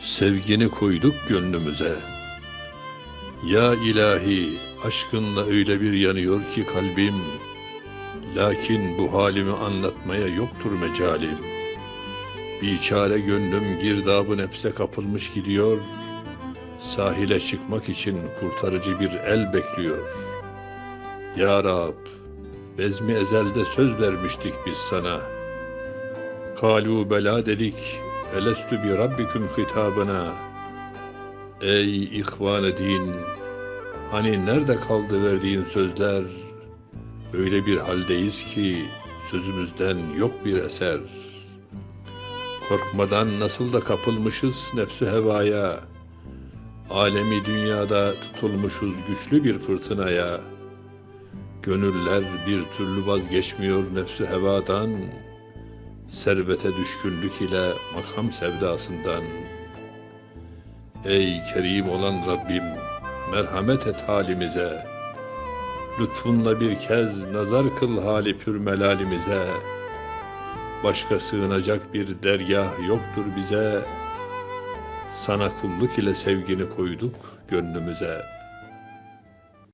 Sevgini koyduk gönlümüze. Ya ilahi, aşkınla öyle bir yanıyor ki kalbim. Lakin bu halimi anlatmaya yoktur mecalim. Biçare gönlüm girdabı nefse kapılmış gidiyor. Sahile çıkmak için kurtarıcı bir el bekliyor. Ya Rab, bezmi ezelde söz vermiştik biz sana. Kalu bela dedik, elestü bi rabbiküm hitabına. Ey ihvan din, hani nerede kaldı verdiğin sözler? Öyle bir haldeyiz ki sözümüzden yok bir eser. Korkmadan nasıl da kapılmışız nefsü hevaya. Alemi dünyada tutulmuşuz güçlü bir fırtınaya. Gönüller bir türlü vazgeçmiyor nefsü hevadan. Servete düşkünlük ile makam sevdasından. Ey kerim olan Rabbim, merhamet et halimize. Lütfunla bir kez nazar kıl hali pür melalimize. Başka sığınacak bir dergah yoktur bize. Sana kulluk ile sevgini koyduk gönlümüze.''